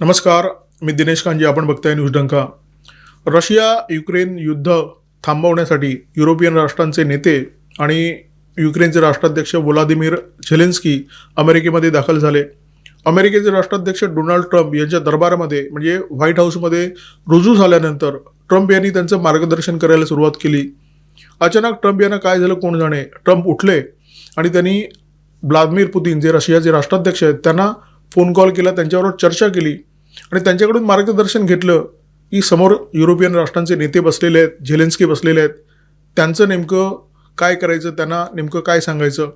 नमस्कार मी दिनेश कांजी आपण बघताय न्यूज डंका. रशिया युक्रेन युद्ध थांबवण्यासाठी युरोपियन राष्ट्रांचे नेते आणि युक्रेनचे राष्ट्राध्यक्ष व्लादिमीर झेलेन्स्की अमेरिकेमध्ये दाखल झाले. अमेरिकेचे राष्ट्राध्यक्ष डोनाल्ड ट्रम्प यांच्या दरबारामध्ये म्हणजे व्हाईट हाऊसमध्ये रुजू झाल्यानंतर ट्रम्प यांनी त्यांचं मार्गदर्शन करायला सुरुवात केली. अचानक ट्रम्प यांना काय झालं कोण जाणे? ट्रम्प उठले आणि त्यांनी व्लादिमीर पुतीन जे रशियाचे राष्ट्राध्यक्ष आहेत त्यांना फोन कॉल केला त्यांच्याबरोबर चर्चा केली आणि त्यांच्याकडून मार्गदर्शन घेतलं की समोर युरोपियन राष्ट्रांचे नेते बसलेले आहेत झेलेन्स्की बसलेले आहेत. त्यांचं नेमकं काय करायचं त्यांना नेमकं काय सांगायचं?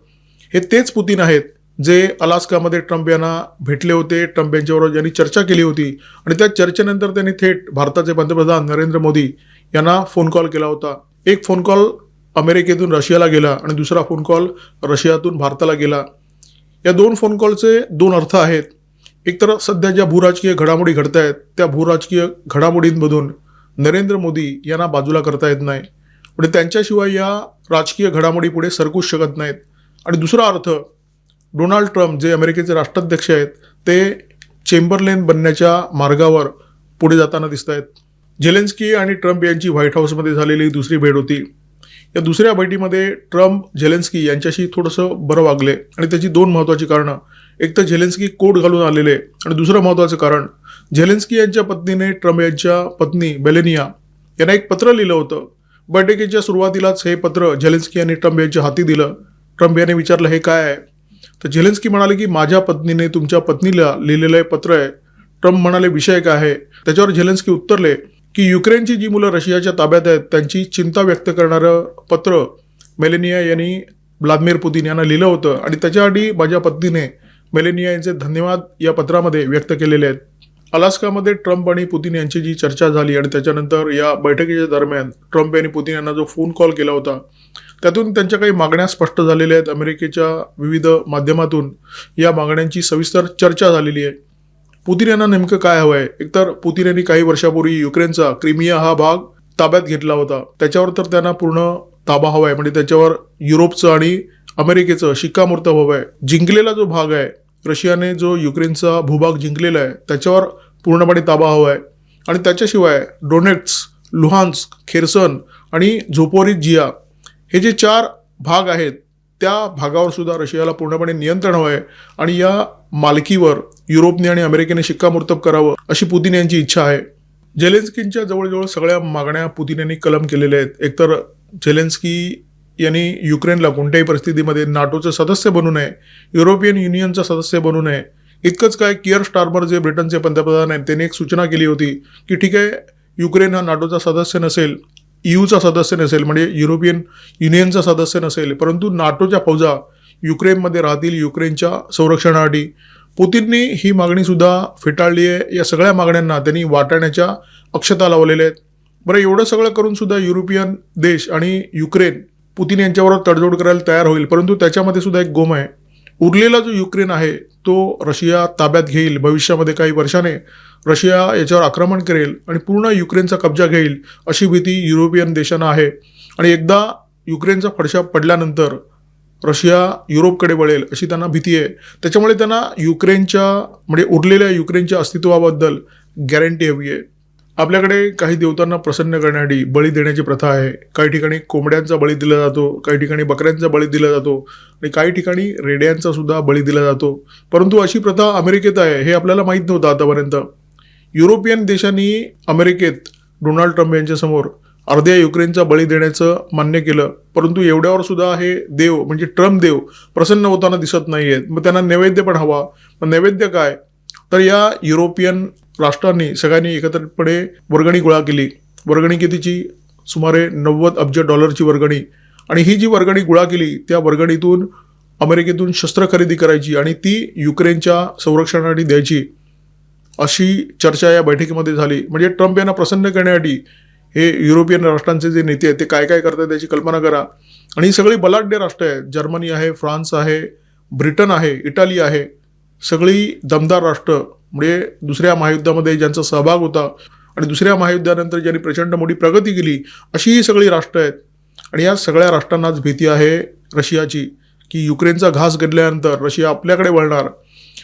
हे तेच पुतीन आहेत जे अलास्कामध्ये ट्रम्प यांना भेटले होते ट्रम्प यांच्याबरोबर ज्यांनी चर्चा केली होती आणि त्या चर्चेनंतर त्यांनी थेट भारताचे पंतप्रधान नरेंद्र मोदी यांना फोन कॉल केला होता. एक फोन कॉल अमेरिकेतून रशियाला गेला आणि दुसरा फोन कॉल रशियातून भारताला गेला. या दोन फोन कॉलचे दोन अर्थ आहेत. एकतर सध्या ज्या भूराजकीय घडामोडी घडत आहेत त्या भूराजकीय घडामोडींमधून नरेंद्र मोदी यांना बाजूला करता येत नाही. म्हणजे त्यांच्याशिवाय या राजकीय घडामोडी पुढे सरकूच शकत नाहीत. आणि दुसरा अर्थ डोनाल्ड ट्रम्प जे अमेरिकेचे राष्ट्राध्यक्ष आहेत ते चेंबरलेन बनण्याच्या मार्गावर पुढे जाताना दिसत आहेत झेलेन्स्की आणि ट्रम्प यांची व्हाईट हाऊसमध्ये झालेली दुसरी भेट होती. या दुसऱ्या बैठकीमध्ये ट्रम्प झेलेन्स्की यांच्याशी थोडंसं बरं वागले. आणि त्याची दोन महत्त्वाची कारणं. एक तर झेलेन्स्की कोट घालून आलेले आणि दुसरं महत्त्वाचं कारण झेलेन्स्की यांच्या पत्नीने ट्रम्प यांच्या पत्नी बेलेनिया यांना एक पत्र लिहिलं होतं. बैठकीच्या सुरुवातीलाच हे पत्र झेलेन्स्की यांनी ट्रम्प यांच्या हाती दिलं. ट्रम्प यांनी विचारलं हे काय आहे? तर झेलेन्स्की म्हणाले की माझ्या पत्नीने तुमच्या पत्नीला लिहिलेलं हे पत्र आहे. ट्रम्प म्हणाले विषय काय आहे? त्याच्यावर झेलेन्स्की उत्तरले की युक्रेनची जी मुलं रशियाच्या ताब्यात आहेत त्यांची चिंता व्यक्त करणारं पत्र मेलेनिया यांनी व्लादिमीर पुतीन यांना लिहिलं होतं. आणि त्याच्यासाठी माझ्या पत्नीने मेलेनिया यांचे धन्यवाद या पत्रामध्ये व्यक्त केलेले आहेत. अलास्कामध्ये ट्रम्प आणि पुतीन यांची जी चर्चा झाली आणि त्याच्यानंतर या बैठकीच्या दरम्यान ट्रम्प यांनी पुतीन यांना जो फोन कॉल केला होता त्यातून त्यांच्या काही मागण्या स्पष्ट झालेल्या आहेत. अमेरिकेच्या विविध माध्यमातून या मागण्यांची सविस्तर चर्चा झालेली आहे. पुतीन यांना नेमकं काय हवं आहे एकतर पुतीन यांनी काही वर्षापूर्वी युक्रेनचा क्रिमिया हा भाग ताब्यात घेतला होता. त्याच्यावर तर त्यांना पूर्ण ताबा हवा आहे म्हणजे त्याच्यावर युरोपचं आणि अमेरिकेचं शिक्कामोर्तब हवं आहे जिंकलेला जो भाग आहे रशियाने जो युक्रेनचा भूभाग जिंकलेला आहे त्याच्यावर पूर्णपणे ताबा हवा आहे आणि त्याच्याशिवाय डोनेट्स लुहान्स्क खेरसन आणि झोपोरित जिया हे जे चार भाग आहेत त्या भागावर सुद्धा रशियाला पूर्णपणे नियंत्रण हवं आहे आणि या मालकीवर युरोपने आणि अमेरिकेने शिक्कामोर्तब करावं अशी पुतीन यांची इच्छा आहे. जेलेन्स्कींच्या जवळजवळ सगळ्या मागण्या पुतीन यांनी कलम केलेल्या आहेत. एकतर झेलेन्स्की यांनी युक्रेनला कोणत्याही परिस्थितीमध्ये नाटोचं सदस्य बनू नये युरोपियन युनियनचा सदस्य बनू नये. इतकंच काय किअर स्टार्मर जे ब्रिटनचे पंतप्रधान आहेत त्यांनी एक सूचना केली होती की ठीक आहे युक्रेन हा नाटोचा सदस्य नसेल ईयूचा सदस्य नसेल म्हणजे युरोपियन युनियनचा सदस्य नसेल परंतु नाटोच्या फौजा युक्रेनमध्ये राहतील युक्रेनच्या संरक्षणासाठी. पुतीननी ही मागणीसुद्धा फेटाळली आहे. या सगळ्या मागण्यांना त्यांनी वाटाण्याच्या अक्षता लावलेल्या आहेत. बरं एवढं सगळं करूनसुद्धा युरोपियन देश आणि युक्रेन पुतीन यांच्याबरोबर तडजोड करायला तयार होईल परंतु त्याच्यामध्ये सुद्धा एक गोम आहे. उरलेला जो युक्रेन आहे तो रशिया ताब्यात घेईल. भविष्यामध्ये काही वर्षाने रशिया याच्यावर आक्रमण करेल आणि पूर्ण युक्रेनचा कब्जा घेईल अशी भीती युरोपियन देशांना आहे. आणि एकदा युक्रेनचा फडशा पडल्यानंतर रशिया युरोपकडे वळेल अशी त्यांना भीती आहे. त्याच्यामुळे त्यांना युक्रेनच्या म्हणजे उरलेल्या युक्रेनच्या अस्तित्वाबद्दल गॅरंटी हवी आहे. आपल्याकडे काही देवतांना प्रसन्न करण्यासाठी बळी देण्याची प्रथा आहे. काही ठिकाणी कोंबड्यांचा बळी दिला जातो काही ठिकाणी बकऱ्यांचा बळी दिला जातो आणि काही ठिकाणी रेड्यांचा सुद्धा बळी दिला जातो. परंतु अशी प्रथा अमेरिकेत आहे हे आपल्याला माहीत नव्हतं आतापर्यंत. युरोपियन देशांनी अमेरिकेत डोनाल्ड ट्रम्प यांच्यासमोर अर्ध्या युक्रेनचा बळी देण्याचं मान्य केलं. परंतु एवढ्यावर सुद्धा हे देव म्हणजे ट्रम्प देव प्रसन्न होताना दिसत नाही आहेत मग त्यांना नैवेद्य पण हवा. मग नैवेद्य काय? तर या युरोपियन राष्ट्रांनी सगळ्यांनी एकत्रितपणे वर्गणी गोळा केली. वर्गणी कितीची? सुमारे नव्वद अब्ज डॉलरची वर्गणी. आणि ही जी वर्गणी गोळा केली त्या वर्गणीतून अमेरिकेतून शस्त्र खरेदी करायची आणि ती युक्रेनच्या संरक्षणासाठी द्यायची. अशी चर्चा या बैठकीमध्ये झाली. म्हणजे ट्रम्प यांना प्रसन्न करण्यासाठी हे युरोपियन राष्ट्रांचे जे नेते आहेत ते काय काय करतात त्याची कल्पना करा. आणि ही सगळी बलाढ्य राष्ट्र आहेत. जर्मनी आहे फ्रान्स आहे ब्रिटन आहे इटाली आहे. सगळी दमदार राष्ट्र. म्हणजे दुसऱ्या महायुद्धामध्ये ज्यांचा सहभाग होता आणि दुसऱ्या महायुद्धानंतर ज्यांनी प्रचंड मोठी प्रगती केली अशी ही सगळी राष्ट्र आहेत. आणि या सगळ्या राष्ट्रांनाच भीती आहे रशियाची की युक्रेनचा घास घडल्यानंतर रशिया आपल्याकडे वळणार.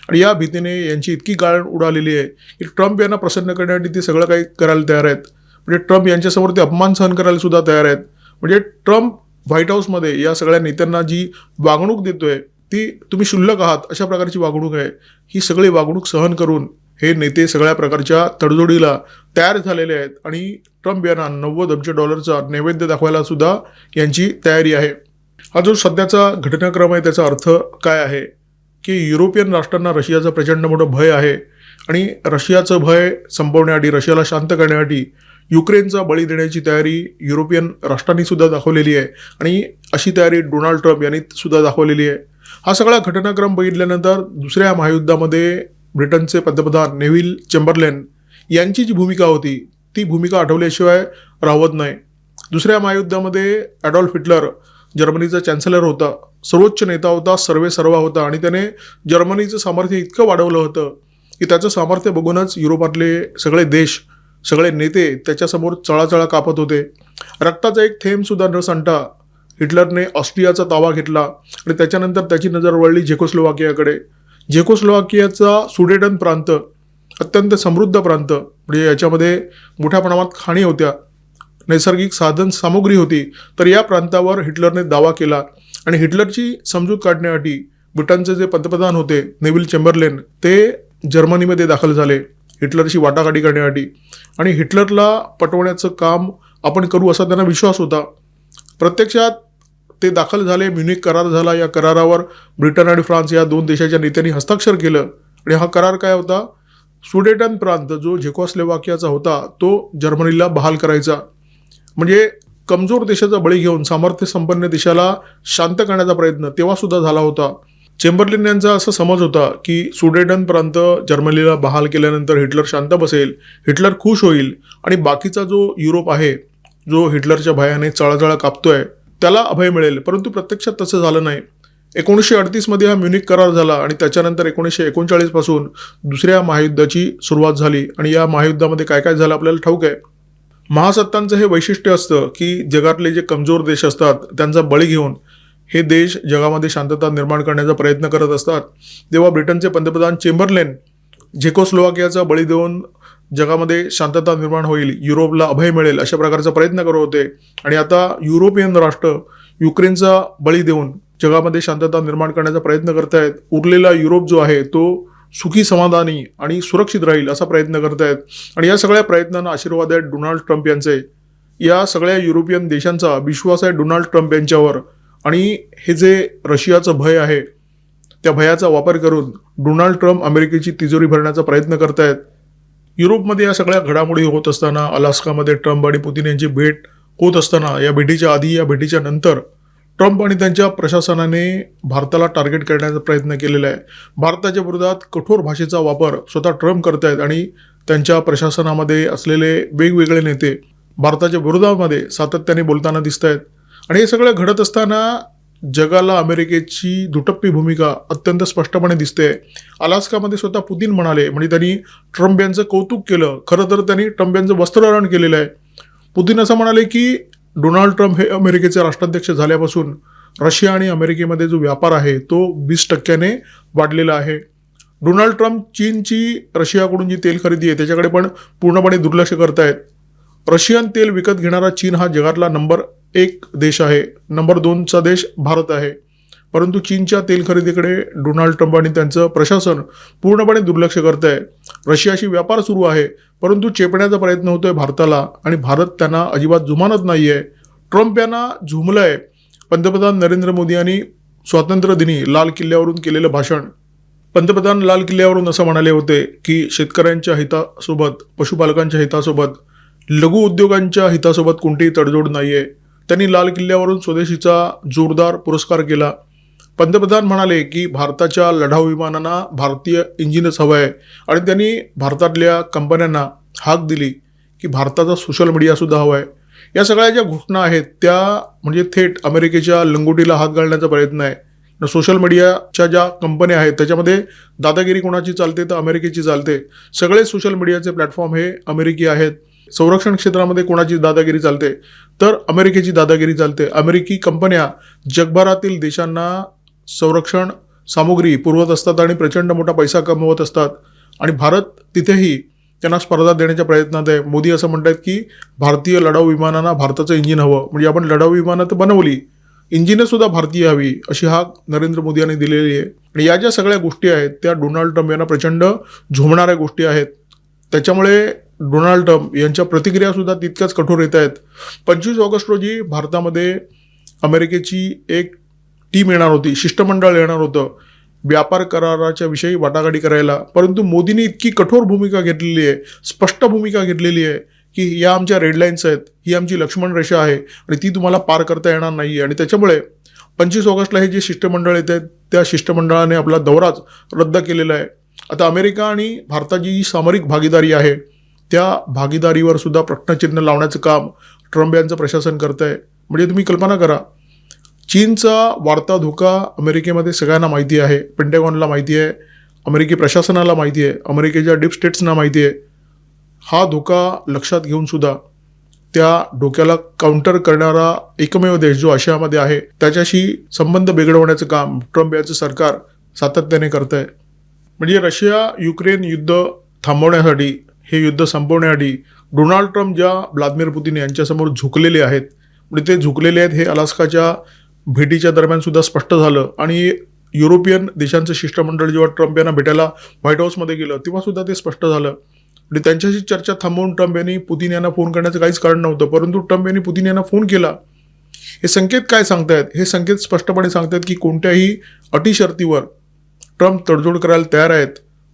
आणि या भीतीने यांची इतकी गाळ उडालेली आहे की ट्रम्प यांना प्रसन्न करण्यासाठी ते सगळं काही करायला तयार आहेत. म्हणजे ट्रम्प यांच्यासमोर ते अपमान सहन करायला सुद्धा तयार आहेत. म्हणजे ट्रम्प व्हाईट हाऊसमध्ये या सगळ्या नेत्यांना जी वागणूक देतोय ती तुम्ही शुल्लक आहात अशा प्रकारची वागणूक आहे. ही सगळी वागणूक सहन करून हे नेते सगळ्या प्रकारच्या तडजोडीला तयार झालेले आहेत आणि ट्रम्प यांना नव्वद अब्ज डॉलरचा नैवेद्य दाखवायला सुद्धा यांची तयारी आहे. हा जो सध्याचा घटनाक्रम आहे त्याचा अर्थ काय आहे? की युरोपियन राष्ट्रांना रशियाचं प्रचंड मोठं भय आहे आणि रशियाचं भय संपवण्यासाठी रशियाला शांत करण्यासाठी युक्रेनचा बळी देण्याची तयारी युरोपियन राष्ट्रांनी सुद्धा दाखवलेली आहे. आणि अशी तयारी डोनाल्ड ट्रम्प यांनी सुद्धा दाखवलेली आहे. हा सगळा घटनाक्रम बघितल्यानंतर दुसऱ्या महायुद्धामध्ये ब्रिटनचे पंतप्रधान नेव्हिल चेंबरलेन यांची जी भूमिका होती ती भूमिका आठवल्याशिवाय राहत नाही. दुसऱ्या महायुद्धामध्ये ॲडॉल्फ हिटलर जर्मनीचा चॅन्सलर होता. सर्वोच्च नेता होता सर्वे सर्वा होता आणि त्याने जर्मनीचं सामर्थ्य इतकं वाढवलं होतं की त्याचं सामर्थ्य बघूनच युरोपातले सगळे देश सगळे नेते त्याच्यासमोर चळाचळा कापत होते. रक्ताचा एक थेंबसुद्धा न सांडता हिटलरने ऑस्ट्रियाचा ताबा घेतला आणि त्याच्यानंतर त्याची नजर वळली झेकोस्लोवाकियाकडे. झेकोस्लोवाकियाचा सुडेटन प्रांत अत्यंत समृद्ध प्रांत म्हणजे याच्यामध्ये मोठ्या प्रमाणात खाणी होत्या. नैसर्गिक साधन सामुग्री होती तर या प्रांतावर हिटलरने दावा केला. आणि हिटलरची समजूत काढण्यासाठी ब्रिटनचे जे पंतप्रधान होते नेव्हिल चेंबरलेन ते जर्मनीमध्ये दाखल झाले हिटलरची वाटाघाटी करण्यासाठी. आणि हिटलरला पटवण्याचं काम आपण करू असा त्यांना विश्वास होता. प्रत्यक्षात ते दाखल झाले म्युनिक करार झाला या करारावर ब्रिटन आणि फ्रान्स या दोन देशाच्या नेत्यांनी हस्ताक्षर केलं. आणि हा करार काय होता? सुडेटन प्रांत जो झेकोस्लेवाकियाचा होता तो जर्मनीला बहाल करायचा. म्हणजे कमजोर देशाचा बळी घेऊन सामर्थ्य संपन्न देशाला शांत करण्याचा प्रयत्न तेव्हा सुद्धा झाला होता. चेंबरलिन यांचा असा समज होता की सुडेडन प्रांत जर्मनीला बहाल केल्यानंतर हिटलर शांत बसेल हिटलर खुश होईल आणि बाकीचा जो युरोप आहे जो हिटलरच्या भयाने चळाचळा कापतोय त्याला अभय मिळेल. परंतु प्रत्यक्षात तसं झालं नाही. एकोणीसशे अडतीसमध्ये हा म्युनिक करार झाला आणि त्याच्यानंतर एकोणीसशे एकोणचाळीसपासून दुसऱ्या महायुद्धाची सुरुवात झाली. आणि या महायुद्धामध्ये काय काय झालं आपल्याला ठाऊक आहे? महासत्तांचं हे वैशिष्ट्य असतं की जगातले जे कमजोर देश असतात त्यांचा बळी घेऊन हे देश जगामध्ये शांतता निर्माण करण्याचा प्रयत्न करत असतात. तेव्हा ब्रिटनचे पंतप्रधान चेंबरलेन झेकोस्लोवाकियाचा बळी देऊन जगामध्ये शांतता निर्माण होईल युरोपला अभय मिळेल अशा प्रकारचा प्रयत्न करत होते. आणि आता युरोपियन राष्ट्र युक्रेनचा बळी देऊन जगामध्ये शांतता निर्माण करण्याचा प्रयत्न करत आहेत उरलेला युरोप जो आहे तो सुखी समाधानी आणि सुरक्षित राहील असा प्रयत्न करतायत. आणि या सगळ्या प्रयत्नांना आशीर्वाद आहेत डोनाल्ड ट्रम्प यांचे. या सगळ्या युरोपियन देशांचा विश्वास आहे डोनाल्ड ट्रम्प यांच्यावर. आणि हे जे रशियाचं भय आहे त्या भयाचा वापर करून डोनाल्ड ट्रम्प अमेरिकेची तिजोरी भरण्याचा प्रयत्न करतायत. युरोपमध्ये या सगळ्या घडामोडी होत असताना अलास्कामध्ये ट्रम्प आणि पुतिन यांची भेट होत असताना या भेटीच्या आधी या भेटीच्या नंतर ट्रम्प आणि त्यांच्या प्रशासनाने भारताला टार्गेट करण्याचा प्रयत्न केलेला आहे. भारताच्या विरोधात कठोर भाषेचा वापर स्वतः ट्रम्प आहेत आणि त्यांच्या प्रशासनामध्ये असलेले वेगवेगळे नेते भारताच्या विरोधामध्ये सातत्याने बोलताना दिसत आहेत आणि हे सगळं घडत असताना जगाला अमेरिकेची दुटप्पी भूमिका अत्यंत स्पष्टपणे दिसते. अलास्कामध्ये स्वतः पुतीन म्हणाले म्हणजे त्यांनी ट्रम्प यांचं कौतुक केलं. खरं तर त्यांनी ट्रम्प यांचं वस्त्रहरण केलेलं आहे. पुतीन असं म्हणाले की डोनाल्ड ट्रम्प हे अमेरिकेचे राष्ट्राध्यक्ष झाल्यापासून रशिया आणि अमेरिकेमध्ये जो व्यापार आहे तो वीस टक्क्याने वाढलेला आहे. डोनाल्ड ट्रम्प चीनची रशियाकडून जी तेल खरेदी आहे त्याच्याकडे पण पूर्णपणे दुर्लक्ष करतायत. रशियन तेल विकत घेणारा चीन हा जगातला नंबर एक देश आहे. नंबर दोनचा देश भारत आहे. परंतु चीनच्या तेल खरेदीकडे डोनाल्ड ट्रम्प आणि त्यांचं प्रशासन पूर्णपणे दुर्लक्ष करत आहे रशियाशी व्यापार सुरू आहे परंतु चेपण्याचा प्रयत्न होतोय भारताला आणि भारत त्यांना अजिबात जुमानत नाही आहे ट्रम्प यांना झुमलंय. पंतप्रधान नरेंद्र मोदी यांनी स्वातंत्र्य दिनी लाल किल्ल्यावरून केलेलं भाषण. पंतप्रधान लाल किल्ल्यावरून असं म्हणाले होते की शेतकऱ्यांच्या हितासोबत पशुपालकांच्या हितासोबत लघु उद्योगांच्या हितासोबत कोणतीही तडजोड नाही आहे त्यांनी लाल किल्ल्यावरून स्वदेशीचा जोरदार पुरस्कार केला. पंतप्रधान म्हणाले की भारताच्या लढाऊ विमानांना भारतीय इंजिनच हवं आहे आणि त्यांनी भारतातल्या कंपन्यांना हाक दिली की भारताचा सोशल मीडियासुद्धा हवा आहे या सगळ्या ज्या घोषणा आहेत त्या म्हणजे थेट अमेरिकेच्या लंगोटीला हात घालण्याचा प्रयत्न आहे. सोशल मीडियाच्या ज्या कंपन्या आहेत त्याच्यामध्ये दादागिरी कोणाची चालते तर अमेरिकेची चालते. सगळे सोशल मीडियाचे प्लॅटफॉर्म हे अमेरिकी आहेत. संरक्षण क्षेत्रामध्ये कोणाची दादागिरी चालते तर अमेरिकेची दादागिरी चालते. अमेरिकी कंपन्या जगभरातील देशांना संरक्षण सामुग्री पुरवत असतात आणि प्रचंड मोठा पैसा कमवत असतात. आणि भारत तिथेही त्यांना स्पर्धा देण्याच्या प्रयत्नात आहे. मोदी असं म्हणतात की भारतीय लढाऊ विमानांना भारताचं इंजिन हवं. म्हणजे आपण लढाऊ विमानं तर बनवली. इंजिनं सुद्धा भारतीय हवी अशी हाक नरेंद्र मोदी यांनी दिलेली आहे. आणि या ज्या सगळ्या गोष्टी आहेत त्या डोनाल्ड ट्रम्प यांना प्रचंड झोमणाऱ्या गोष्टी आहेत. त्याच्यामुळे डोनाल्ड ट्रम्प यांच्या प्रतिक्रिया सुद्धा तितक्याच कठोर येत आहेत. पंचवीस ऑगस्ट रोजी भारतामध्ये अमेरिकेची एक टीम येणार होती शिष्टमंडळ येणार होतं व्यापार कराराच्या विषयी वाटाघाटी करायला. परंतु मोदींनी इतकी कठोर भूमिका घेतलेली आहे स्पष्ट भूमिका घेतलेली आहे की या आमच्या रेडलाईन्स आहेत ही आमची लक्ष्मण रेषा आहे आणि ती तुम्हाला पार करता येणार नाही आणि त्याच्यामुळे पंचवीस ऑगस्टला हे जे शिष्टमंडळ येत आहेत त्या शिष्टमंडळाने आपला दौराच रद्द केलेला आहे. आता अमेरिका आणि भारताची जी सामरिक भागीदारी आहे त्या भागीदारीवर सुद्धा प्रश्नचिन्ह लावण्याचं काम ट्रम्प यांचं प्रशासन करत आहे म्हणजे तुम्ही कल्पना करा चीनचा वाढता धोका अमेरिकेमध्ये सगळ्यांना माहिती आहे पेंटेगॉनला माहिती आहे अमेरिकी प्रशासनाला माहिती आहे अमेरिकेच्या डीप स्टेट्सना माहिती आहे. हा धोका लक्षात घेऊन सुद्धा त्या धोक्याला काउंटर करणारा एकमेव देश जो आशियामध्ये आहे त्याच्याशी संबंध बिघडवण्याचं काम ट्रम्प याचं सरकार सातत्याने करत आहे म्हणजे रशिया युक्रेन युद्ध थांबवण्यासाठी हे युद्ध संपवण्यासाठी डोनाल्ड ट्रम्प ज्या व्लादिमीर पुतीन यांच्यासमोर झुकलेले आहेत म्हणजे ते झुकलेले आहेत हे अलास्काच्या भेटीच्या दरम्यान सुद्धा स्पष्ट झालं. आणि युरोपियन देशांचं शिष्टमंडळ जेव्हा ट्रम्प यांना भेटायला व्हाईट हाऊसमध्ये गेलं तेव्हा सुद्धा ते स्पष्ट झालं. आणि त्यांच्याशी चर्चा थांबवून ट्रम्प यांनी पुतीन यांना फोन करण्याचं काहीच कारण नव्हतं परंतु ट्रम्प यांनी पुतिन यांना फोन केला. हे संकेत काय सांगतायत? हे संकेत स्पष्टपणे सांगतायत की कोणत्याही अटी शर्तीवर ट्रम्प तडजोड करायला तयार आहेत.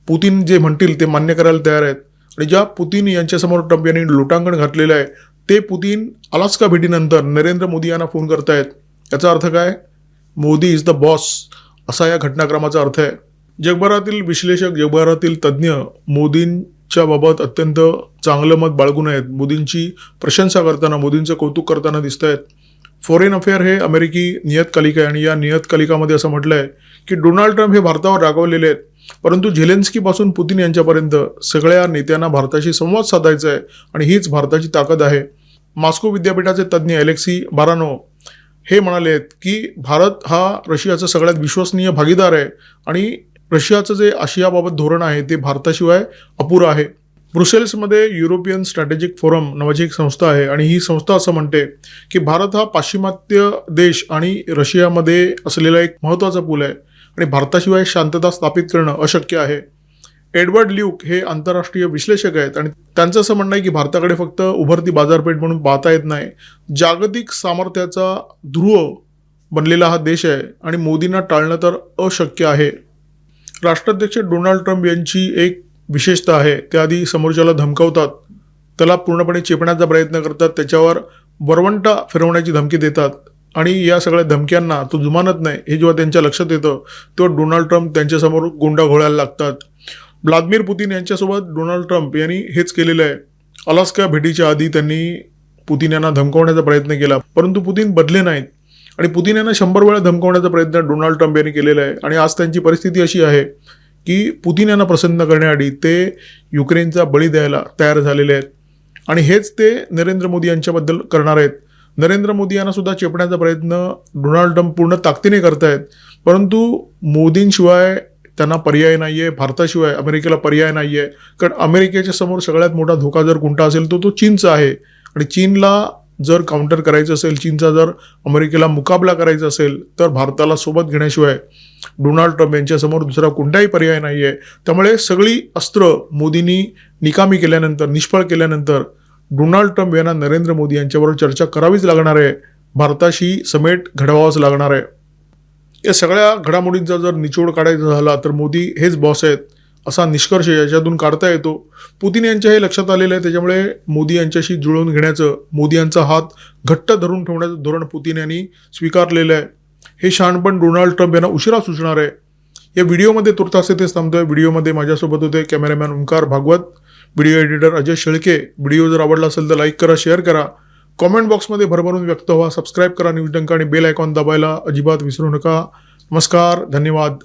पुतीन जे म्हणतील ते मान्य करायला तयार आहेत. आणि ज्या पुतिन यांच्यासमोर ट्रम्प यांनी लोटांगण घातलेलं आहे ते पुतीन अलास्का भेटीनंतर नरेंद्र मोदी यांना फोन करतायत. याचा अर्थ काय? मोदी इज द बॉस असा या घटनाक्रमाचा अर्थ आहे. जगभरातील विश्लेषक जगभरातील तज्ज्ञ मोदींच्या बाबत अत्यंत चांगलं मत बाळगून आहेत. मोदींची प्रशंसा करताना मोदींचं कौतुक करताना दिसत आहेत फॉरेन अफेअर हे अमेरिकी नियतकालिका आहे आणि या नियतकालिकामध्ये असं म्हटलं आहे की डोनाल्ड ट्रम्प हे भारतावर रागवलेले आहेत. परंतु झेलेन्स्कीपासून पुतिन यांच्यापर्यंत सगळ्या नेत्यांना भारताशी संवाद साधायचा आहे आणि हीच भारताची ताकद आहे. मॉस्को विद्यापीठाचे तज्ज्ञ अलेक्सी बारानो हे म्हणाले आहेत की भारत हा रशियाचा सगळ्यात विश्वसनीय भागीदार आहे आणि रशियाचं जे आशियाबाबत धोरण आहे ते भारताशिवाय अपुरं आहे. ब्रुसेल्समध्ये युरोपियन स्ट्रॅटेजिक फोरम नावाची एक संस्था आहे आणि ही संस्था असं म्हणते की भारत हा पाश्चिमात्य देश आणि रशियामध्ये असलेला एक महत्त्वाचा पूल आहे आणि भारताशिवाय शांतता स्थापित करणं अशक्य आहे. एडवर्ड ल्यूक हे आंतरराष्ट्रीय विश्लेषक आहेत आणि त्यांचं असं म्हणणं आहे की भारताकडे फक्त उभरती बाजारपेठ म्हणून पाहता येत नाही. जागतिक सामर्थ्याचा ध्रुव बनलेला हा देश आहे आणि मोदींना टाळणं तर अशक्य आहे. राष्ट्राध्यक्ष डोनाल्ड ट्रम्प यांची एक विशेषता आहे. त्याआधी समोरच्याला धमकावतात. त्याला पूर्णपणे चेपण्याचा प्रयत्न करतात. त्याच्यावर वरवंटा फिरवण्याची धमकी देतात. आणि या सगळ्या धमक्यांना तो जुमानत नाही हे जेव्हा त्यांच्या लक्षात येतं तेव्हा डोनाल्ड ट्रम्प त्यांच्यासमोर गोंडा घोळायला लागतात. व्लादिमीर पुतीन यांच्यासोबत डोनाल्ड ट्रम्प यांनी हेच केलेलं आहे. अलास्का भेटीच्या आधी त्यांनी पुतीन यांना धमकावण्याचा प्रयत्न केला परंतु पुतिन बदले नाहीत. आणि पुतीन यांना शंभर वेळा धमकावण्याचा प्रयत्न डोनाल्ड ट्रम्प यांनी केलेला आहे. आणि आज त्यांची परिस्थिती अशी आहे की पुतीन यांना प्रसन्न करण्याआधी ते युक्रेनचा बळी द्यायला तयार झालेले आहेत. आणि हेच ते नरेंद्र मोदी यांच्याबद्दल करणार आहेत. नरेंद्र मोदी यांना सुद्धा चेपण्याचा प्रयत्न डोनाल्ड ट्रम्प पूर्ण ताकदीने करतायत. परंतु मोदींशिवाय त्यांना पर्याय नाही आहे भारताशिवाय अमेरिकेला पर्याय नाही आहे कारण अमेरिकेच्या समोर सगळ्यात मोठा धोका जर कोणता असेल तो तो चीनचा आहे. आणि चीनला जर काउंटर करायचं असेल चीनचा जर अमेरिकेला मुकाबला करायचा असेल तर भारताला सोबत घेण्याशिवाय डोनाल्ड ट्रम्प यांच्यासमोर दुसरा कोणताही पर्याय नाही आहे त्यामुळे सगळी अस्त्र मोदींनी निकामी केल्यानंतर निष्फळ केल्यानंतर डोनाल्ड ट्रम्प यांना नरेंद्र मोदी यांच्याबरोबर चर्चा करावीच लागणार आहे. भारताशी समेट घडवावाच लागणार आहे. या सगळ्या घडामोडींचा जर निचोड काढायचा झाला तर मोदी हेच बॉस आहेत असा निष्कर्ष याच्यातून काढता येतो. पुतिन यांच्या हे लक्षात आलेलं आहे त्याच्यामुळे मोदी यांच्याशी जुळवून घेण्याचं मोदी यांचा हात घट्ट धरून ठेवण्याचं धोरण पुतिन यांनी स्वीकारलेलं आहे. हे शहाणपण डोनाल्ड ट्रम्प यांना उशिरा सुचणार आहे. या व्हिडिओमध्ये तुर्तास तेच थांबतोय. व्हिडिओमध्ये माझ्यासोबत होते cameraman Onkar Bhagwat. Video editor Ajay Shelke. Video जर आवडला असेल तर लाईक करा शेअर करा. कॉमेंट बॉक्समध्ये भरभरून व्यक्त व्हा सबस्क्राईब करा न्यूज डंका आणि बेल आयकॉन दाबायला अजिबात विसरू नका. नमस्कार धन्यवाद.